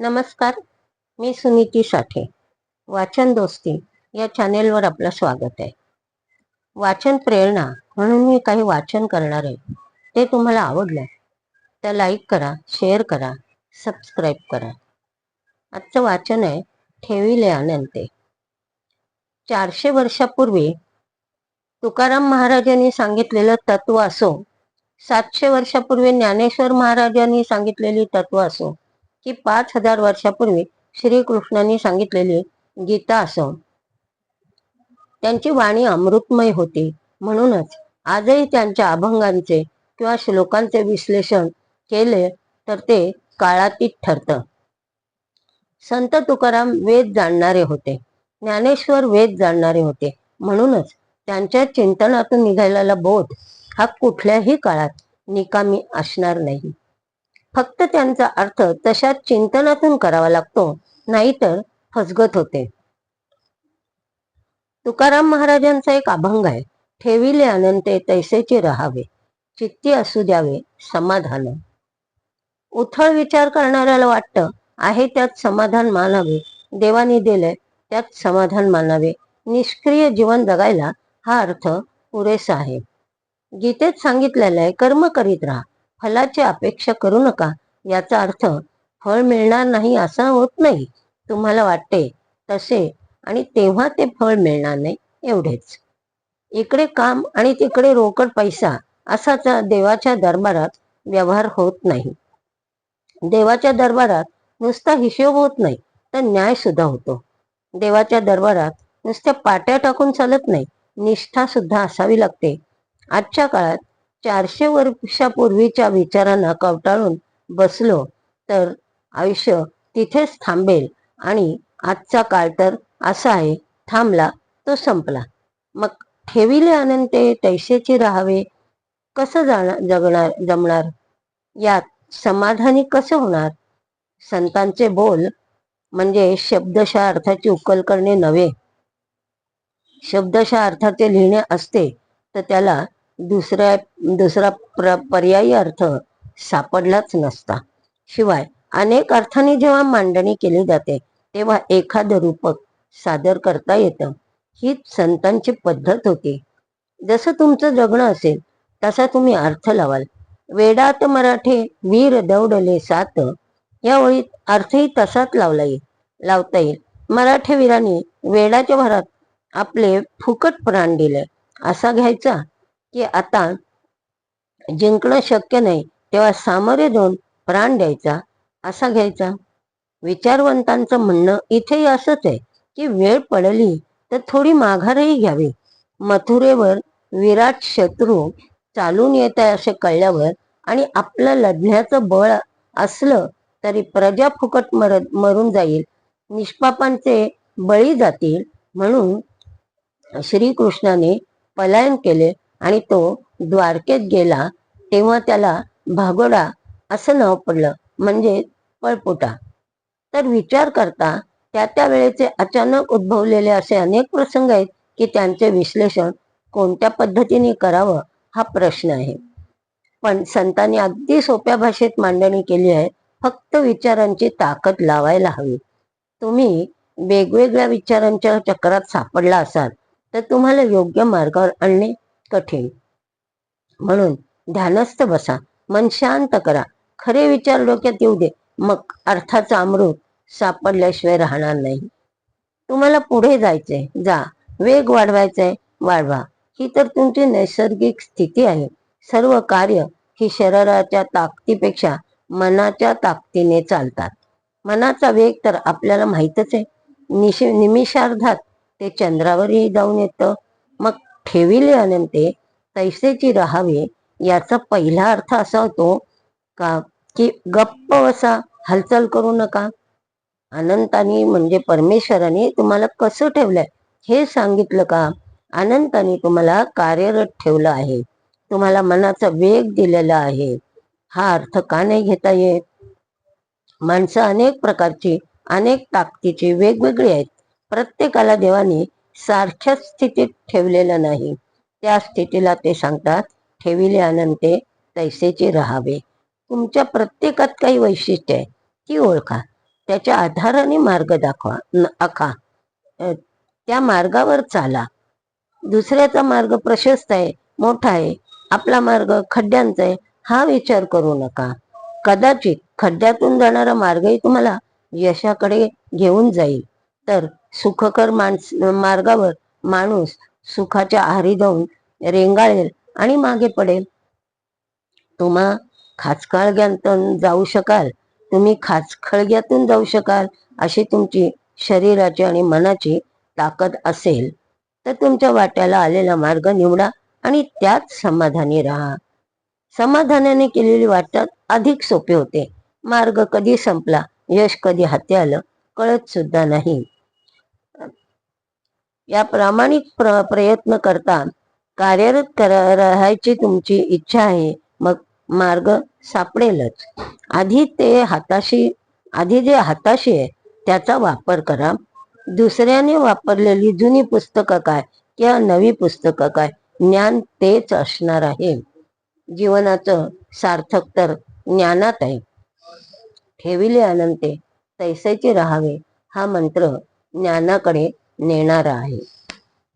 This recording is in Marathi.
नमस्कार मी सुनीती साठे वाचन दोस्ती या चॅनेलवर आपलं स्वागत आहे. वाचन प्रेरणा म्हणून मी काही वाचन करणार आहे ते तुम्हाला आवडलं तर लाईक करा शेअर करा सबस्क्राईब करा. आजचं वाचन आहे ठेविले अनंते चारशे वर्षापूर्वी तुकाराम महाराजांनी सांगितलेलं तत्व असो सातशे वर्षापूर्वी ज्ञानेश्वर महाराजांनी सांगितलेली तत्व असो की पाच हजार वर्षापूर्वी श्रीकृष्णांनी सांगितलेली गीता असं. त्यांची वाणी अमृतमय होती. म्हणूनच आजही त्यांच्या अभंगांचे किंवा श्लोकांचे विश्लेषण केले तर ते काळातीत ठरतं. संत तुकाराम वेद जाणणारे होते. ज्ञानेश्वर वेद जाणणारे होते. म्हणूनच त्यांच्या चिंतनातून निघालेला बोध हा कुठल्याही काळात निकामी असणार नाही. फक्त त्यांचा अर्थ तशा चिंतनातून करावा लागतो नाहीतर फसगत होते. तुकाराम महाराजांचा एक अभंग आहे ठेविले अनंते तैसेचे राहावे चित्ती असू द्यावे समाधान. उथळ विचार करणाऱ्याला वाटतं आहे त्यात समाधान मानावे देवाने दिले त्यात समाधान मानावे. निष्क्रिय जीवन जगायला हा अर्थ पुरेसा आहे. गीतेत सांगितलेला आहे कर्म करीत राहा फलाची अपेक्षा करू नका. याचा अर्थ फळ मिळणार नाही असं होत नाही तुम्हाला वाटते तसे आणि तेव्हा ते फळ मिळणार नाही एवढेच. इकडे काम आणि तिकडे रोकड पैसा असाच देवाच्या दरबारात व्यवहार होत नाही. देवाच्या दरबारात नुसता हिशोब होत नाही तर न्याय सुद्धा होतो. देवाच्या दरबारात नुसत्या पाट्या टाकून चालत नाही निष्ठा सुद्धा असावी लागते. आजच्या काळात चारशे वर्षापूर्वीच्या विचारांना कवटाळून बसलो तर आयुष्य तिथेच थांबेल आणि आजचा काळ तर असा आहे थांबला तो संपला. मग ठेविले अनंते तैसेची राहावे कसं जाणार जगणार जमणार? यात समाधानी कसं होणार? संतांचे बोल म्हणजे शब्दशः अर्थाची उकल करणे नव्हे. शब्दशः अर्थाचे लिहिणे असते तर त्याला दुसऱ्या दुसरा प्र पर्यायी अर्थ सापडलाच नसता. शिवाय अनेक अर्थाने जेव्हा मांडणी केली जाते तेव्हा एखादं रूपक सादर करता येतं. ही संतांची पद्धत होती. जसं तुमचं जगणं असेल तसा तुम्ही अर्थ लावाल. वेडात मराठे वीर दौडले सात. या ओळीत अर्थही तसाच लावला येईल लावता येईल. मराठे वीरांनी वेडाच्या भरात आपले फुकट प्राण दिले. असा घ्यायचा की आता जिंकणं शक्य नाही तेव्हा सामोरे जाऊन प्राण द्यायचा असा घ्यायचा. विचारवंतांचं म्हणणं इथेही असंच आहे की वेळ पडली तर थोडी माघारही घ्यावी. मथुरेवर विराट शत्रू चालून येत आहे असे कळल्यावर आणि आपलं लढण्याचं बळ असलं तरी प्रजा फुकट मरत मरून जाईल. निष्पापांचे बळी जातील म्हणून श्रीकृष्णाने पलायन केले. आणि तो द्वारकेत गेला तेव्हा त्याला भागोडा असं नाव पडलं म्हणजे पळपुटा. तर विचार करता त्या त्या वेळेचे अचानक उद्भवलेले असे अनेक प्रसंग आहेत की त्यांचे विश्लेषण कोणत्या पद्धतीने करावं हा प्रश्न आहे. पण संतांनी अगदी सोप्या भाषेत मांडणी केली आहे फक्त विचारांची ताकद लावायला हवी. तुम्ही वेगवेगळ्या विचारांच्या चक्रात सापडला असाल तर तुम्हाला योग्य मार्गावर आणणे कठीण म्हणून ध्यानस्थ बसा. मन शांत करा. खरे विचार डोक्यात येऊ दे. मग अर्थाचा अमृत सापडल्याशिवाय राहणार नाही. तुम्हाला पुढे जायचंय. जा. वेग वाढवायचाय. वाढवा. ही तर तुमची नैसर्गिक स्थिती आहे. सर्व कार्य ही शरीराच्या ताकदीपेक्षा मनाच्या ताकदीने चालतात. मनाचा वेग तर आपल्याला माहितच आहे. निश निमिषार्धात ते चंद्रावरही जाऊन येतं. मग ठेविले अनंते तैसेची राहावे याचा पहिला अर्थ असा होतो का की गप्प बसा हालचाल करू नका. अनंतानी म्हणजे परमेश्वराने तुम्हाला कसं ठेवलंय हे सांगितलं का? अनंताने तुम्हाला कार्यरत ठेवलं आहे. तुम्हाला मनाचा वेग दिलेला आहे. हा अर्थ का नाही घेता येत? माणसं अनेक प्रकारची अनेक ताकदीची वेगवेगळी आहेत. प्रत्येकाला देवाने सारख्याच स्थितीत ठेवलेलं नाही. त्या स्थितीला ते सांगतात ठेविले अनंते तैसेचे राहावे. तुमच्या प्रत्येकात काही वैशिष्ट्य आहे ती ओळखा. त्याच्या आधाराने मार्ग दाखवा न- आखा. त्या मार्गावर चाला. दुसऱ्याचा मार्ग प्रशस्त आहे मोठा आहे. आपला मार्ग खड्ड्यांचा आहे हा विचार करू नका. कदाचित खड्ड्यातून जाणारा मार्गही तुम्हाला यशाकडे घेऊन जाईल. तर सुखकर माणस मार्गावर माणूस सुखाच्या आहारी जाऊन रेंगाळेल आणि मागे पडेल. तुम्हा खाचखळग्यातून जाऊ शकाल. तुम्ही खाचखळग्यातून जाऊ शकाल अशी तुमची शरीराची आणि मनाची ताकद असेल. तर तुमच्या वाट्याला आलेला मार्ग निवडा आणि त्यात समाधानी राहा. समाधानाने केलेली वाटचाल अधिक सोपे होते. मार्ग कधी संपला यश कधी हाती आलं कळत सुद्धा नाही. या प्रामाणिक प्र प्रयत्न करता कार्यरत राहायची तुमची इच्छा आहे. मग मार्ग सापडेलच. आधी ते हाताशी आधी जे हाताशी आहे त्याचा वापर करा. दुसऱ्याने वापरलेली जुनी पुस्तकं काय किंवा नवी पुस्तकं काय? ज्ञान तेच असणार आहे. जीवनाचं सार्थक तर ज्ञानात आहे. ठेविले अनंते तैसेचे राहावे. हा मंत्र ज्ञानाकडे नेणारा आहे.